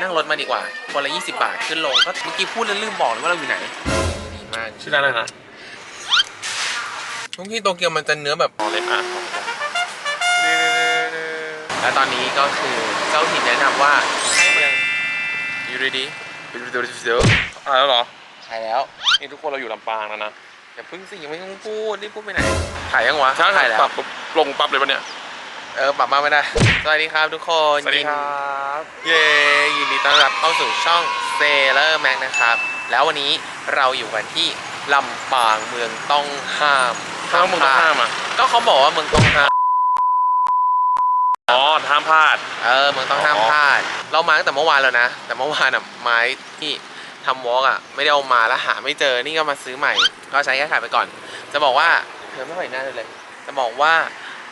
นั่งรถมาดีกว่าคนละ20 บาทขึ้นลงก็เมื่อกี้พูดแล้วลืมบอกเลยว่าเราอยู่ไหนดีมากชื่อร้านอะไรนะทุกที่โตเกียวมันจะเนื้อแบบอ๋อเลยอะและตอนนี้ก็คือเจ้าถิ่นแนะนำว่าให้เมืองยูริดียูริดีอะแล้วเหรอใช่แล้วนี่ทุกคนเราอยู่ลำปางแล้วนะอย่าเพิ่งสิยังไม่ต้องพูดนี่พูดไปไหนถ่ายยังวะถ้าถ่ายแล้วปรับปุ๊บลงปั๊บเลยปะเนี่ย เออปรับมาไม่ได้ สวัสดีครับทุกคนสวัสดีครับเย้ยินดีต้อนรับเข้าสู่ช่องเซเลอร์แม็กนะครับ แล้ววันนี้เราอยู่กันที่ลำปางเมืองต้องห้ามถ้ามึงต้องห้ามอะก็เขาบอกว่าเมืองต้องห้ามอ๋อห้ามพลาด เออเมืองต้องห้ามอ๋อพลาด เรามาตั้งแต่เมื่อวานแล้วนะ แต่เมื่อวานอะไม้ที่ทำวอล์กอะไม่ได้เอามาแล้วหาไม่เจอนี่ก็มาซื้อใหม่ ก็ใช้แค่ถ่ายไปก่อน จะบอกว่าเธอไม่ค่อยหน้าเลยเลยจะบอกว่า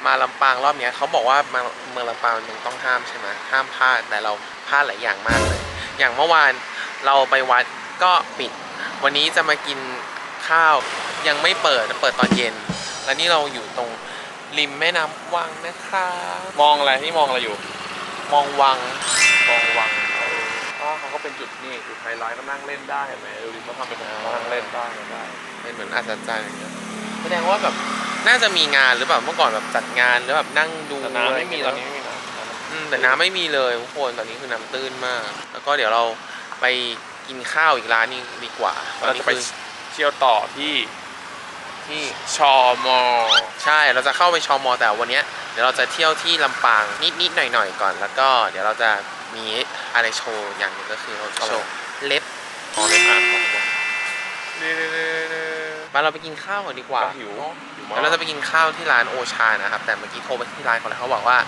มาลำปางรอบเนี้ยเขาบอกว่ามาเมืองลำปางมันต้องห้ามใช่ไหมห้ามพลาดแต่เราพลาดหลายอย่างมากเลย อย่างเมื่อวานเราไปวัดก็ปิด วันนี้จะมากินข้าวยังไม่เปิดเปิดตอนเย็น แล้วนี่เราอยู่ตรงริมแม่น้ำวังนะครับมองอะไรนี่มองอะไรอยู่ มองวังมองวังอ๋อเขาก็เป็นจุดนี่จุดไฮไลท์ก็นั่งเล่นได้เห็นไหมดูดิเขาทำเป็นนั่งเล่นได้ได้เป็นเหมือนอัศจรรย์อย่างเงี้ยแสดงว่าแบบ น่าจะมีงานหรือเปล่าเมื่อก่อนแบบจัดงานหรือแบบนั่งดูแต่น้ำไม่มีตะอนรนี้ไม่มีน้อืมแต่น้ำไม่มีเลยทุกคนตอนนี้คือน้ำตื้นมาก แล้วก็เดี๋ยวเราไปกินข้าวอีกร้านนึงดีกว่าำตอนเรานี้จะไปคือเที่ยวต่อที่ที่ชอมอใช่เราจะเข้าไปชอมอแต่วันเนี้ยเดี๋ยวเราจะเที่ยวที่ลำปางนิดๆหน่อยๆก่อน แล้วก็เดี๋ยวเราจะมีอะไรโชว์อย่างหนึ่งก็คือเราจะโชว์เล็บมองเลยอะ มาเราไปกินข้าวก่อนดีกว่าหิวหิวมาแล้วเราจะไปกินข้าวที่ร้านโอชานะครับ แต่เมื่อกี้โทรไปที่ร้านเขาแล้วเขาบอกว่า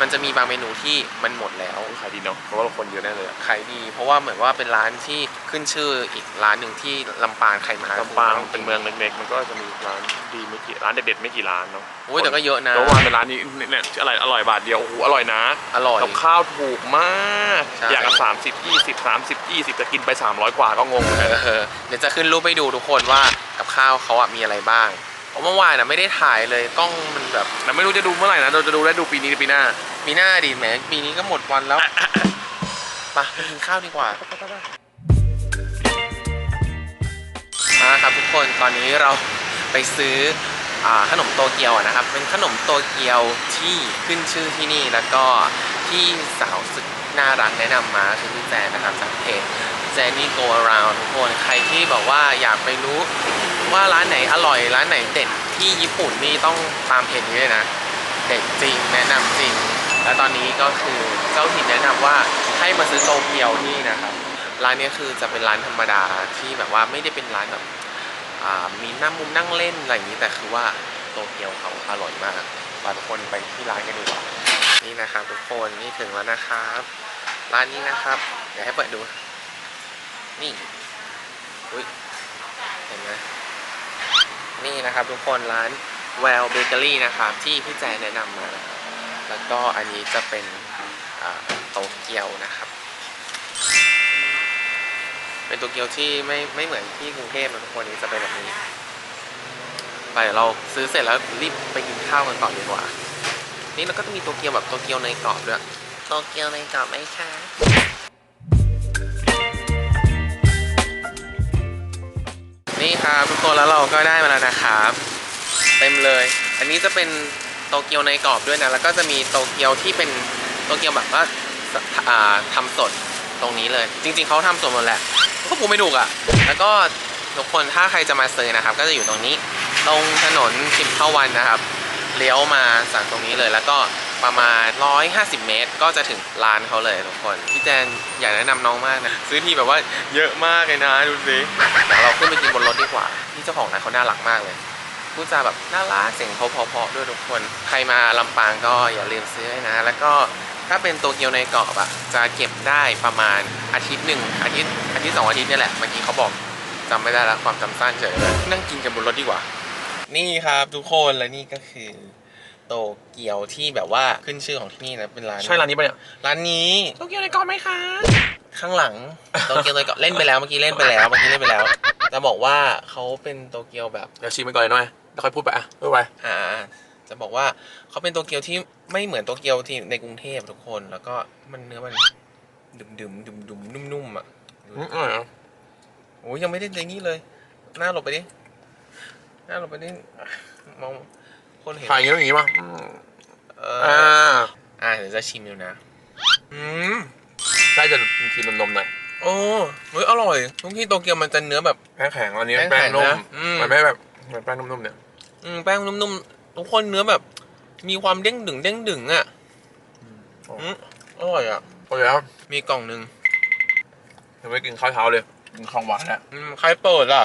มันจะมีบางเมนูที่มันหมดแล้วขายดีเนาะเพราะว่าคนเยอะแน่เลยอะขายดี เพราะว่าเหมือนว่าเป็นร้านที่ ขึ้นชื่ออีกร้านหนึ่งที่ลำปางใครมาลำปางเป็นเมืองเล็กๆ มันก็จะมีร้านดีไม่กี่ร้านเด็ดๆไม่กี่ร้านเนาะอุ้ยแต่ก็เยอะนะแล้ววานเป็นร้านนี้เนี่ยอะไรอร่อยบาทเดียวโอ้โหอร่อยนะอร่อยกับข้าวถูกมากใช่อย่างละสามสิบยี่สิบสามสิบยี่สิบจะกินไปสามร้อยกว่าก็งงเหมือนกันเออเดี๋ยวจะขึ้นรูปให้ดูทุกคนว่ากับข้าวเขาอะมีอะไรบ้างเพราะเมื่อวานอะไม่ได้ถ่ายเลยกล้องมันแบบแต่ไม่รู้จะดูเมื่อไหร่นะเราจะดูได้ดูปีนี้หรือปีหน้ามีหน้าดีแหมปีนี้ก็หมดวันแล้วไปไปกินข้าวดีกว่า มาครับทุกคนตอนนี้เราไปซื้ออขนมโตเกียวนะครับ เป็นขนมโตเกียวที่ขึ้นชื่อที่นี่แล้วก็ที่สาวสุดน่ารักแนะนำมาคือพี่แจนนะครับจากเพจแจนนี่ go around ทุกคนใครที่บอกว่าอยากไปรู้ว่าร้านไหนอร่อยร้านไหนเด็ดที่ญี่ปุ่นนี่ต้องตามเพจนี้เลยนะเด็ดจริงแนะนำจริง และตอนนี้ก็คือเจ้าถิ่นแนะนำว่าให้มาซื้อโตเกียวที่นะครับ ร้านนี้คือจะเป็นร้านธรรมดาที่แบบว่าไม่ได้เป็นร้านแบบมีนั่งมุมนั่งเล่นอะไรอย่างนี้แต่คือว่าโตเกียวเขาอร่อยมากพาทุกคนไปที่ร้านกันดีกว่านี่นะครับทุกคนนี่ถึงแล้วนะครับ ร้านนี้นะครับ เดี๋ยวให้เปิดดู นี่อุ้ยเห็นไหมนี่นะครับทุกคนร้านแวลเบเกอรี่นะครับที่พี่แจนแนะนำมา แล้วก็อันนี้จะเป็นโตเกียวนะครับ เป็นโตเกียวที่ไม่ไม่เหมือนที่กรุงเทพนะทุกคนนี้จะเป็นแบบนี้ ไปเดี๋ยวเราซื้อเสร็จแล้วรีบไปกินข้าวกันต่อดีกว่า นี่เราก็จะมีโตเกียวแบบโตเกียวในกรอบด้วยโตเกียวในกรอบไหมคะนี่ครับทุกคนแล้วเราก็ได้มาแล้วนะครับเต็มเลย อันนี้จะเป็นโตเกียวในกรอบด้วยนะแล้วก็จะมีโตเกียวที่เป็นโตเกียวแบบว่าสอ่าทำสดตรงนี้เลย จริง ๆเขาทำสดหมดแหละ ก็ปูไม่ถูกอะ แล้วก็ทุกคนถ้าใครจะมาซื้อนะครับ ก็จะอยู่ตรงนี้ ตรงถนนสิบเข้าวันนะครับ เลี้ยวมาสั่งตรงนี้เลย แล้วก็ประมาณ 150 เมตร ก็จะถึงร้านเขาเลยทุกคน พี่แจนอยากแนะนำน้องมากนะ ซื้อทีแบบว่าเยอะมากเลยนะดูสิเดี๋ยวเราขึ้นไปกินบนรถดีกว่า พี่เจ้าของร้านเขาน่ารักมากเลยพูดจาแบบน่ารักเสียงเขาเพาะๆด้วยทุกคน ใครมาลำปางก็อย่าลืมซื้อนะ แล้วก็ ถ้าเป็นโตเกียวในกรอบอะจะเก็บได้ประมาณอาทิตย์หนึ่งอาทิตย์อาทิตย์สองอาทิตย์เนี่ยแหละเมื่อกี้เขาบอกจำไม่ได้แล้วความจำสั้นเฉยเลยนั่งกินกันบนรถดีกว่า นี่ครับทุกคนและนี่ก็คือโตเกียวที่แบบว่าขึ้นชื่อของที่นี่นะเป็นร้านใช่ร้านนี้ปะเนี่ยร้านนี้โตเกียวในกรอบไหมคะข้างหลังโตเกียวในกรอบเล่นไปแล้วเมื่อกี้เล่นไปแล้วเมื่อกี้เล่นไปแล้วจะบอกว่าเขาเป็นโตเกียวแบบเดี๋ยวชิมไปก่อนเลยหน่อยแล้วค่อยพูดไปอะพูดไปอ่า จะบอกว่าเขาเป็นโตเกียวที่ไม่เหมือนโตเกียวที่ในกรุงเทพทุกคน แล้วก็มันเนื้อมันดื่มดื่มดื่มดื่มนุ่มนุ่มๆอะอืมอร่อยนะโอ้ยยังไม่ได้ในนี้เลยหน้าหลบไปดิหน้าหลบไปดิมองคนเห็นถ่ายอย่างนี้ต้องอย่างนี้ป่ะอืมเออ่าออ่าเดี๋ยวจะชิมดูนะอืมได้จะกินนมๆหน่อยโอ้เฮ้ยอร่อยทุกที่โตเกียวมันจะเนื้อแบบแป้งแข็งอันนี้แป้งแป้แข็งงนุ่มนะอืมมันไม่แบบเหมือนแป้งนุ่มๆเนี่ยอืมแป้งนุ่มๆ ทุกคนเนื้อแบบ มีความเด้งดึงเด้งดึงอะอืมอร่อยอะโอเคครับมีกล่องหนึ่งยังไม่กินข้าวเช้าเลยกินของหวานแล้วอืมใครเปิดอะ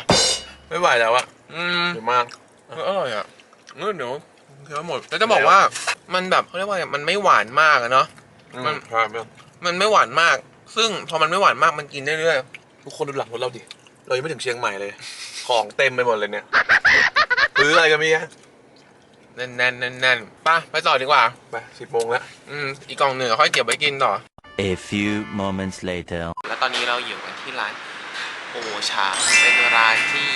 ไม่ไหวแล้วอะอืมเดี๋ยวมากเอออร่อยอะเออเดี๋ยวเคี้ยวหมดแล้วจะบอกว่ามันแบบเขาเรียกว่าไงมันไม่หวานมากอะเนาะมันใช่เพื่อนมันไม่หวานมาก ซึ่งพอมันไม่หวานมากมันกินได้เรื่อยทุกคนดูหลังรถเราดิเรายังไม่ถึงเชียงใหม่เลย ของเต็มไปหมดเลยเนี่ยซื้ออะไรกันมีอะ แน่นแน่นแน่นแน่นป่ะไปต่อดีกว่า ไปสิบโมงแล้ว อืม อีกกล่องหนึ่งค่อยเก็บไว้กินต่อ A few moments later. แล้วตอนนี้เราอยู่กันที่ร้านโอชา เป็นร้านที่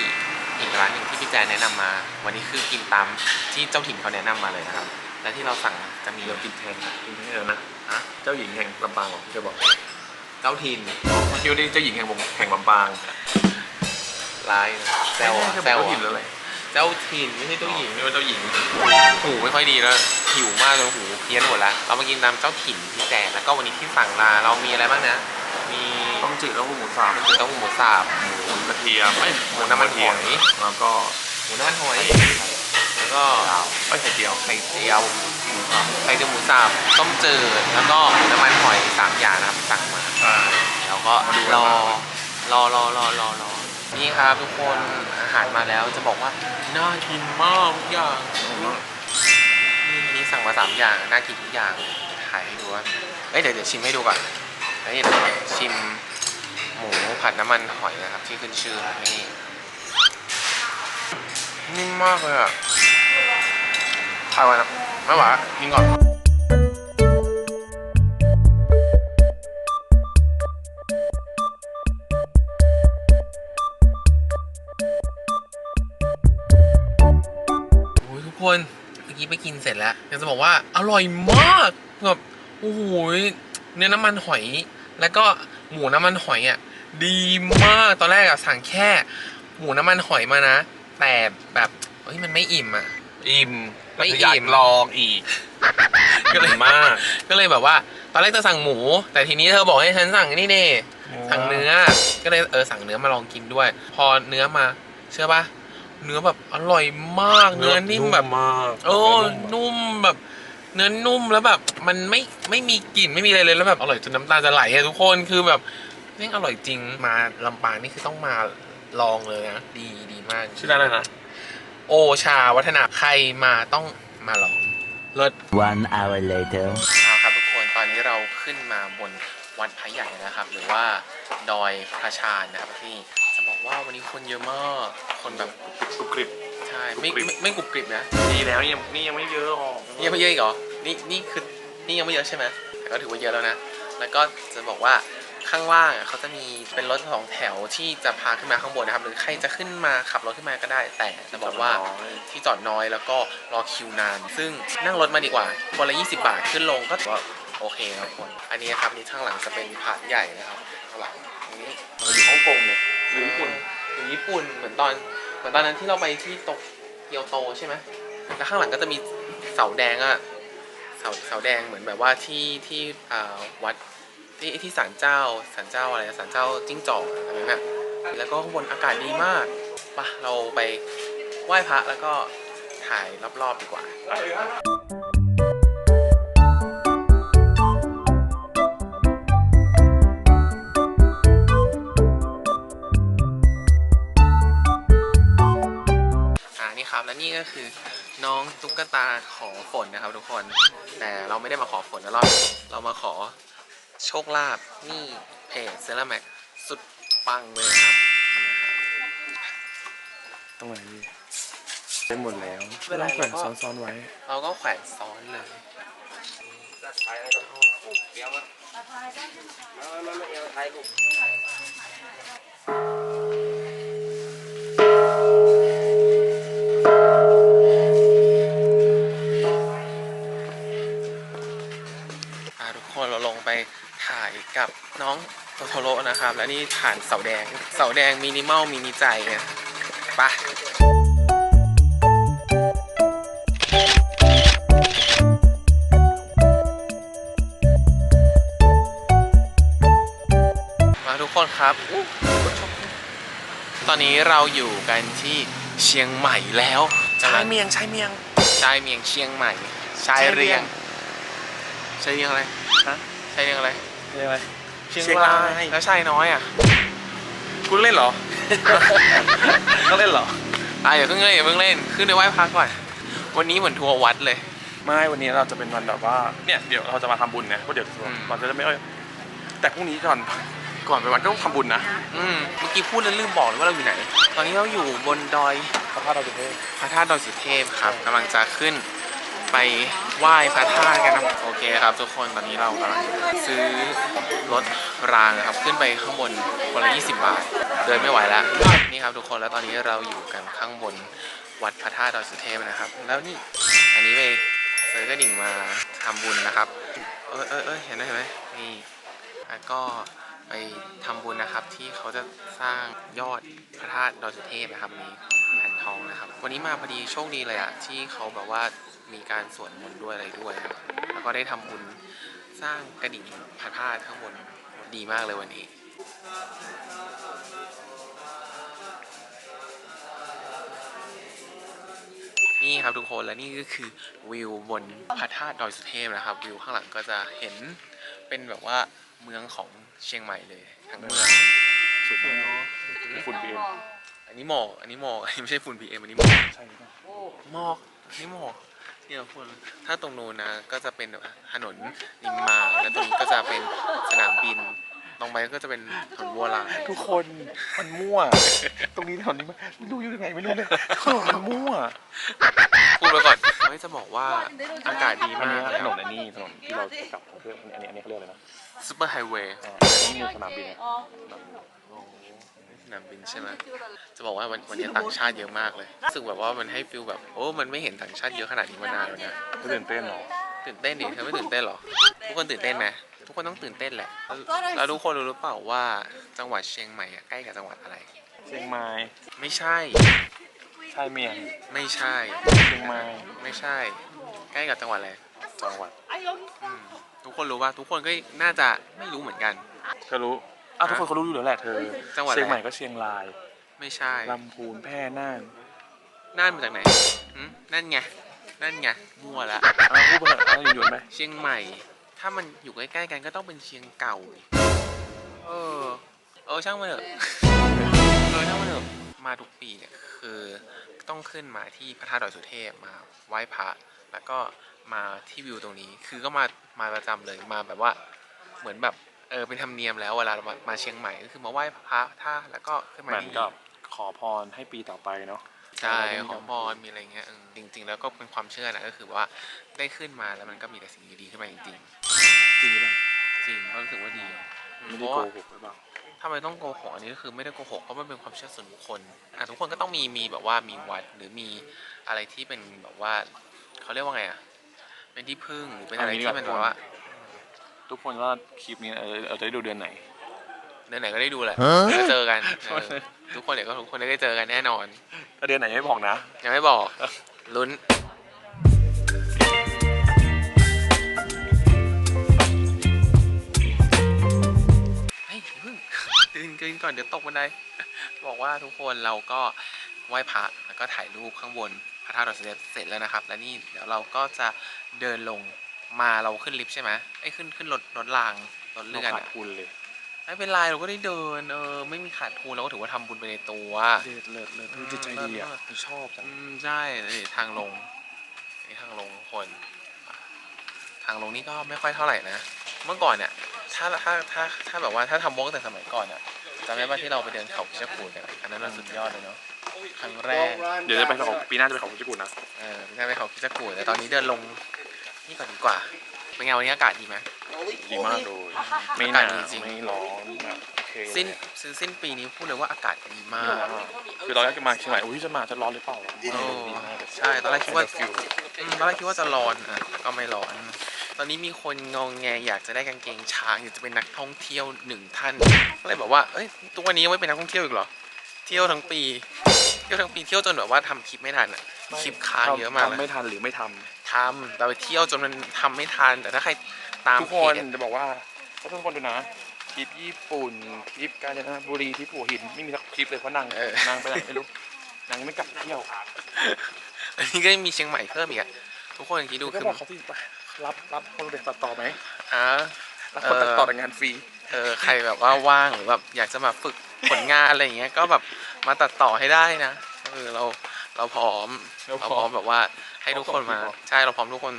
อีกร้านหนึ่งที่พี่แจนแนะนำมา วันนี้คือกินตามที่เจ้าถิ่นเขาแนะนำมาเลยนะครับ และที่เราสั่งจะมีเดี๋ยวกินแทนกินแทนแล้วนะอะเจ้าหญิงแห่งลำปางเหรอพี่จะบอกเจ้าถิ่นเมื่อกี้ได้เจ้าหญิงแห่งวงแห่งลำปางร้ายนะแซวอะไม่แซใช่วเจ้าอะถิ่นแล้วเลย เจ้าถิ่นไม่ใช่เจ้าหญิงนี่ว่าเจ้าหญิง หูไม่ค่อยดีแล้วหิวมากจนหูเพี้ยนหมดแล้วเรามากินตามเจ้าถิ่นพี่แจนแล้วก็วันนี้ที่สั่งมาเรามีอะไรบ้างนะ มีต้องจืดแล้วหมูสับคือเต้าหู้หมูสับหมูกระเทียมเอ้ยหมูน้ำมันหอยแล้วก็หมูน้ำมันหอยแล้วก็ไม่ไข่เจียวไข่เจียวไข่เจียวหมูสับต้มจืดแล้วก็หมูน้ำมันหอยสามอย่างนะครับสั่งมาใช่แล้วก็มาดูกันรอว่ารอรอรอรอรอ นี่ครับทุกคนอาหารมาแล้วจะบอกว่าน่ากินมากทุกอย่างนี่อันนี้สั่งมาสามอย่างน่ากินทุกอย่างถ่ายให้ดูว่าเอ้ยเดี๋ยวเดี๋ยวชิมให้ดูก่อนแล้วนี่นะครับชิมหมูผัดน้ำมันหอยนะครับ ที่ขึ้นชื่อนี่นิ่มมากเลยอะทายไว้นะไม่ไหวอะกินก่อน คนเมื่อกี้ไปกินเสร็จแล้วอยากจะบอกว่าอร่อยมากแบบโอ้โหเนื้อน้ำมันหอย แล้วก็หมูน้ำมันหอยอะดีมากตอนแรกอะสั่งแค่ หมูน้ำมันหอยมานะ แต่แบบเฮ้ยมันไม่อิ่มอะอิ่มไม่แต่อยากอิ่มลองอีกก็เลยอิ่มมาก ก็เลยแบบว่า ตอนแรกจะสั่งหมู แต่ทีนี้เธอบอกให้ฉันสั่งนี่เน่สั่งเนื้อ ก็เลยเออสั่งเนื้อมาลองกินด้วย พอเนื้อมา เชื่อปะ เนื้อแบบอร่อยมาก เนื้อนิ่มแบบมากโอ้นุ่มแบบ เนื้อนุ่มแล้วแบบ มันไม่ไม่มีกลิ่นไม่มีอะไรเลยแล้วแบบอร่อยจนน้ำตาจะไหลอะทุกคนคือแบบนี่อร่อยจริงมาลำปางนี่คือต้องมาลองเลยนะดีดีมากชื่อร้านอะไรนะโอชาวัฒนาใครมาต้องมาลองเลิศ One hour later. เอาครับทุกคนตอนนี้เราขึ้นมาบนวัดพระใหญ่นะครับ หรือว่าดอยพระชานนะครับที่จะบอก ว่าวันนี้คนเยอะมาก คนแบบกรุบกริบ ใช่ไม่ไม่ไม่กรุบกริบนะดีแล้วยังนี่ยังไม่เยอะหรอกนี่ยังไม่เยอะอีกเหรอนี่นี่คือนี่ยังไม่เยอะใช่ไหมแต่ก็ถือว่าเยอะแล้วนะ แล้วก็จะบอกว่าข้างล่างอะเขาจะมีเป็นรถสองแถวที่จะพาขึ้นมาข้างบนนะครับหรือใครจะขึ้นมาขับรถขึ้นมาก็ได้ แต่จะบอกว่าที่จอดน้อยแล้วก็รอคิวนาน ซึ่งนั่งรถมาดีกว่า คนละ 20 บาทขึ้นลงก็ถือว่าโอเคครับทุกคน อันนี้ครับนี่ข้างหลังจะเป็นพระใหญ่นะครับข้างหลังตรงนี้ เราอยู่ฮ่องกงเนี่ย หรือญี่ปุ่นอยู่ญี่ปุ่นเหมือนตอนเหมือนตอนนั้นที่เราไปที่โตเกียวโตใช่ไหมแล้วข้างหลังก็จะมีเสาแดงอะเสาเสาแดงเหมือนแบบว่าที่ที่อ่าวัดที่ที่ศาลเจ้าศาลเจ้าอะไรศาลเจ้าจิ้งจอกอะไรนั่นน่ะแล้วก็ข้างบนอากาศดีมากปะเราไปไหว้พระแล้วก็ถ่ายรอบๆดีกว่า ก็คือน้องตุ๊กตาขอฝนนะครับ ทุกคน แต่เราไม่ได้มาขอฝนนะรอบนี้เรามาขอโชคลาภนี่เพจเซราแมกสุดปังเลยครับนี่นะครับ ตรงไหนดีได้หมดแล้วไม่เป็นไรแขวนซ้อนๆไว้ เราก็แขวนซ้อนเลย นเราลงไปถ่ายกับน้องะนะครับ และนี่ผ่านเสาแดง เสาแดงมินิมอลมินิใจเนี่ยไปะมาทุกคนครับอู้ตอนนี้เราอยู่กันที่เชียงใหม่แล้วชายเมียงชายเมียงชายเมียงเชียงใหม่ชายเรียงชายเรียงอะไรฮะชายเรียงอะไรเรียกอะไร เชียงราย แล้วชายน้อยอะคุณเล่นเหรอต้องเล่นเหรออะอย่าเพิ่งเล่นอย่าเพิ่งเล่น ขึ้นไปไหว้พระก่อน วันนี้เหมือนทัวร์วัดเลย ไม่ วันนี้เราจะเป็นวันแบบว่า เนี่ย เดี๋ยวเราจะมาทำบุญนะเพราะเดี๋ยวอืมก่อนจะไม่ค่อยแต่พรุ่งนี้ก่อน ก่อนไปวันก็ต้องทำบุญนะ อืม เมื่อกี้พูดแล้วลืมบอกเลยว่าเราอยู่ไหน ตอนนี้เราอยู่บนดอยพระธาตุดอยสุเทพพระธาตุดอยสุเทพครับกำลังจะขึ้น ไปไหว้พระธาตุกันนะโอเคครับ ทุกคนตอนนี้เรากำลังซื้อรถรางนะครับ ขึ้นไปข้างบนคนละ20 บาท เดินไม่ไหวแล้วนี่ครับทุกคนแล้วตอนนี้เราอยู่กันข้างบนวัดพระธาตุดอยสุเทพนะครับ แล้วนี่อันนี้ไปเซื้อกระดิ่งมาทำบุญนะครับ เออเออเออเห็นไหมเห็นไหมนี่แล้วก็ไปทำบุญนะครับที่เขาจะสร้างยอดพระธาตุดอยสุเทพนะครับมีแผ่นทองนะครับ วันนี้มาพอดีโชคดีเลยอะที่เขาแบบว่า มีการสวดมนต์ด้วยอะไรด้วยครับแล้วก็ได้ทำบุญสร้างกระดิ่งพระธาตุข้างบนดีมากเลยวันนี้นี่ครับทุกคนและนี่ก็คือวิวบนพระธาตุดอยสุเทพนะครับ วิวข้างหลังก็จะเห็นเป็นแบบว่าเมืองของเชียงใหม่เลยทั้งเมืองสุดเลยฝุ่นพีเอ็มอันนี้หมอกอันนี้หมอกอันนี้ไม่ใช่ฝุ่น PM อันนี้หมอกใช่หรือเปล่าหมอกอันนี้หมอก ที่เราพูดถ้าตรงนู้นนะก็จะเป็นแบบถนนนิมมานแล้วตรงนี้ก็จะเป็นสนามบินตรงไปก็จะเป็นถนนวัวลายทุกคนมันมั่ว ตรงนี้ถนนนี้มันดูอยู่ยังไงไม่รู้เลยถนนมันมั่วพูดไปก่อนไม่จะบอกว่าอากาศดีอันมานี้กถนนอันนี้ถนนที่เราจะกลับของเพื่อนอันนี้อันนี้เขาเรียกอะไรนะซูเปอร์ไฮเวย์อ่าอันนี้มีสนามบินไงส นามบินใช่ไหมจะบอกว่าวันวันนี้ต่างชาติเยอะมากเลยรู้สึกแบบว่ามันให้ฟิลแบบโอ้มันไม่เห็นต่างชาติเยอะขนาดนี้มานานแล้วนะก็ตื่นเต้นเหรอตื่นเต้นดิเธอไม่ตื่นเต้นเหรอทุกคนตื่นเต้นไหมทุกคนต้องตื่นเต้นแหละแล้วแล้วทุกคนรู้หรือเปล่าว่าจังหวัดเชียงใหม่อะใกล้กับจังหวัดอะไร เชียงใหม่ไม่ใช่ชายเมียงไม่ใช่เชียงใหม่ไม่ใช่ ใกล้กับจังหวัดอะไรจังหวัดอืมทุกคนรู้ว่าทุกคนก็น่าจะไม่รู้เหมือนกันเธอรู้ อ้าวทุกคนเขารู้อยู่แล้วแหละเธอ จังหวัดอะไร เชียงใหม่ก็เชียงรายไม่ใช่ลำพูนแพร่น่านน่านมาจากไหนหืมนั่นไงนั่นไงมั่วละอ้าวพูดไปเถอะเอาหยุดๆไปเชียงใหม่ ถ้ามันอยู่ใกล้ๆกันก็ต้องเป็นเชียงเก่าดิเออ เออช่างมันเถอะเออช่างมันเถอะมาทุกปีเนี่ยคือต้องขึ้นมาที่พระธาตุดอยสุเทพมาไหว้พระแล้วก็มาที่วิวตรงนี้ คือก็มามาประจำเลยมาแบบว่า เหมือนแบบ เออเป็นธรรมเนียมแล้วเวลาเรามามาเชียงใหม่ก็คือมาไหว้พระท่าตุแล้วก็ขึ้นเหมามือนที่กับขอพรให้ปีต่อไปเนาะใช่ของพรมีอะไรเงี้ยเออจริง ๆ แล้วก็เป็นความเชื่อนะก็คือว่าได้ขึ้นมาแล้วมันก็มีแต่สิ่งดีๆขึ้นมาจริงจริงหรือเปล่าๆจริงก็รู้สึกว่าดีไม่เพได้ราะโกว่าหกหรือเปล่าทำไมต้องโกหกอันนี้ก็คือไม่ได้โกหกเพราะมันเป็นความเชื่อส่วนบุคคลอะทุกคนก็ต้องมีมีแบบว่ามีวัดหรือมีอะไรที่เป็นแบบว่าเขาเรียกว่าไงอะเป็นที่พึ่งหรือเป็นอะไรเอางี้ดีที่กว่ามันแบบว่า ทุกคนว่าคลิปนี้เออเราจะได้ดูเดือนไหนเดือนไหนก็ได้ดูแหละจะเจอกันเออทุกคนเดี๋ยวก็ทุกคนได้เจอกันแน่นอนถ้าเดือนไหนยังไม่บอกนะ ยังไม่บอกลุ้นเฮ้ยอย่าเพิ่งตื่นกินก่อนเดี๋ยวตกบันไดบอกว่าทุกคนเราก็ไหว้พระแล้วก็ถ่ายรูปข้างบนพระธาตุดอยสุเทพเสร็จแล้วนะครับ และนี่เดี๋ยวเราก็จะเดินลง มาเราขึ้นลิฟต์ใช่ไหมไอ้ยขึ้นขึ้นรถรถรางรถเราเลื่อนขาดอะทุนเลยไม่เป็นไรเราก็ได้เดินเออไม่มีขาดทุนเราก็ถือว่าทำบุญไปในตัวเลิศเลิศเลิศเธอจิตใจดีอะเธอชอบจังอืมใช่นี่ทางลงนี่ทางลงทุกคนอะทางลงนี่ก็ไม่ค่อยเท่าไหร่นะเมื่อก่อนเนี่ยถ้าถ้าถ้าถ้าแบบว่าถ้าทำวอล์กแต่สมัยก่อนเนี่ยจำได้ป่ะที่เราไปเดินเขาพิชรกูดกันอะอันนั้นเราสุดยอดเลยเนาะครั้งแรก เดี๋ยวจะไปของปีหน้าจะไปของญี่ปุ่นนะ เออไม่ใช่ไปเขาพิชรกูดแต่ตอนนี้เดินลง นี่ก่อนดีกว่า เป็นไงวันนี้อากาศดีไหม ดีมากเลย ไม่อาหกาศนาดีวจริง ไม่ร้อนแบบโอเคสิ้นซื้อสิ้นปีนี้พูดเลยว่าอากาศดีมาก คือเราอยากจะมาเชียงใหม่อุ้ยจะมาจะร้อนหรือเปล่าโอ้ใช่ตอนแรกคิดว่าอืมตอนแรกคิดว่าจะร้อนอะก็ไม่ร้อนตอนอนนี้มีคนงองแงอยากจะได้กางเกงช้างอยากจะเป็นนักท่องเที่ยวหนึ่งท่านก็เลยบอกว่าเอ้ยทุกวันนี้ยังไม่เป็นนักท่องเที่ยวอีกเหรอ เที่ยวทั้งปี เที่ยวทั้งปีเที่ยวจนแบบว่าทำคลิปไม่ทันอะคลิปค้างเยอะมากเลยทำไม่ทันหรือไม่ท ทำแต่ไปเที่ยวจนมันทำไม่ทัน แต่ถ้าใครตามำทุกเพคนจจะบอกว่าถ้าทุกคนดูนะคลิปญี่ปุ่นคลิปกาญจนบุรีที่หัวหินไม่มีสักคลิปเลยเพราะนางนางไปไหนไม่รู้นางยังไม่กลับเที่ยวอันนี้ก็ยังมีเชียงใหม่เพิ่มอีกอะทุกคนคิดดูก็คือบอกเขาที่ไปรับรับคนเด็กตัดต่อไหมอะรับคนตัดต่อแต่งานฟรี เออใครแบบว่าว่างหรือแบบอยากจะมาฝึกผลงานอะไรอย่างเงี้ยก็แบบมาตัดต่อให้ได้นะเออเรา เราพร้อมเราเราพร้อมพร้อมแบบว่าให้ทุกคนมาเราพร้อมใช่เราพร้อมทุกคน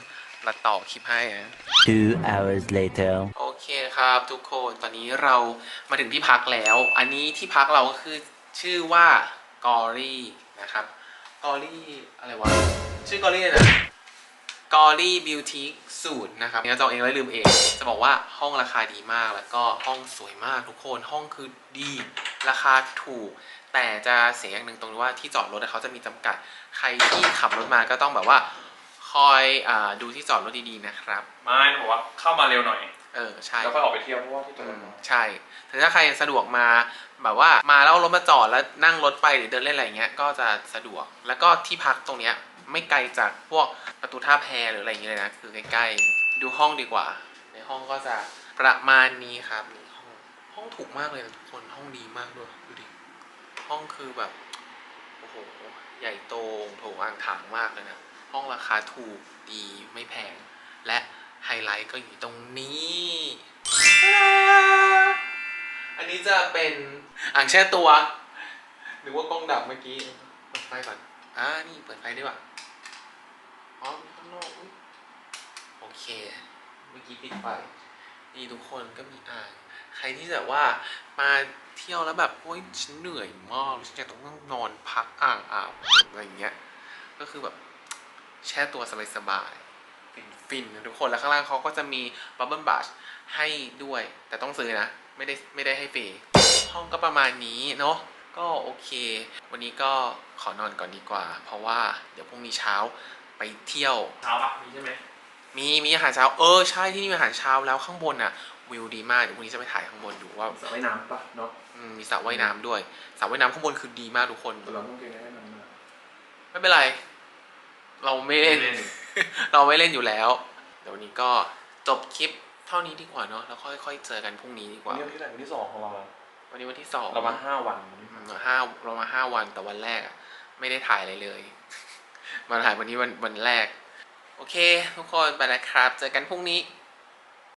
ตัดต่อคลิปให้นะ Two hours later. โอเคครับทุกคนตอนนี้เรามาถึงที่พักแล้ว อันนี้ที่พักเราก็คือชื่อว่ากอรี่นะครับกอรี่อะไรวะ ชื่อกอรี่นะกอรี่บิวตี้สูตรนะครับเนี่ยจองเองแล้วลืมเอง จะบอกว่าห้องราคาดีมากแล้วก็ห้องสวยมากทุกคนห้องคือดี ราคาถูก แต่จะเสียอย่างหนึ่งตรงที่ว่าที่จอดรถอะเขาจะมีจำกัด ใครที่ขับรถมาก็ต้องแบบว่า คอยอาดูที่จอดรถดีๆนะครับไม่บอกว่าเข้ามาเร็วหน่อยเออใช่แล้วก็ออกไปเที่ยวเพราะว่าที่ตรงอืนั้นมใช่ถึงถ้าใครสะดวกมาแบบว่ามาแล้วรถมาจอดแล้วนั่งรถไปหรือเดินเล่นอะไรเงี้ยก็จะสะดวกแล้วก็ที่พักตรงเนี้ยไม่ไกลจากพวกประตูท่าแพหรืออะไรอย่างเงี้ยเลยนะคือใกล้ๆดูห้องดีกว่า ในห้องก็จะประมาณนี้ครับนี่ห้องห้องถูกมากเลยนะทุกคนห้องดีมากด้วยดูดิ ห้องคือแบบ โอ้โห ใหญ่โตโถงอ่างถางมากเลยนะ ห้องราคาถูกดีไม่แพง และไฮไลท์ก็อยู่ตรงนี้ อันนี้จะเป็นอ่างแช่ตัว หรือว่ากล้องดับเมื่อกี้ เปิดไฟก่อน อ่า นี่เปิดไฟได้ป่ะอ๋อข้างนอกโอเค เมื่อกี้ปิดไฟ นี่ทุกคนก็มีอ่าง ใครที่แบบว่ามาเที่ยวแล้วแบบโอ๊ยฉันเหนื่อยมากฉันจะต้องนอนพักอ่างอาบอะไรอย่างเงี้ยก็คือแบบแช่ตัวสบายๆฟินฟินนะทุกคนแล้วข้างล่างเขาก็จะมีบับเบิลบัชให้ด้วย แต่ต้องซื้อนะ ไม่ได้ไม่ได้ให้ฟรีห้องก็ประมาณนี้เนาะก็โอเค วันนี้ก็ขอนอนก่อนดีกว่า เพราะว่าเดี๋ยวพรุ่งนี้เช้าไปเที่ยวเช้าปะมีใช่ไหมมีมีอาหารเช้าเออใช่ที่นี่มีอาหารเช้าแล้วข้างบนอะ วิวดีมากเดี๋ยวพรุ่งนี้จะไปถ่ายข้างบนดูว่าสระว่ายน้ำปะเนาะอืมมีสระว่ายน้ำด้วยสระว่ายน้ำข้างบนคือดีมากทุกคนเราต้องเก่งให้มันมาไม่เป็นไร เราไม่เล่นไม่เล่นเราไม่เล่นอยู่แล้ว เดี๋ยววันนี้ก็จบคลิปเท่านี้ดีกว่าเนาะแล้วค่อยๆเจอกันพรุ่งนี้ดีกวันว่า นี้วันที่ไหนวันที่สองของเราอะวันนี้วันที่สองเรามาห้าวันอืมห้าเรามาห้าวันแต่วันแรกอะไม่ได้ถ่ายอะไรเลย มาถ่ายวันนี้วันวันแรก โอเค ทุกคนไปแล้วครับ เจอกันพรุ่งนี้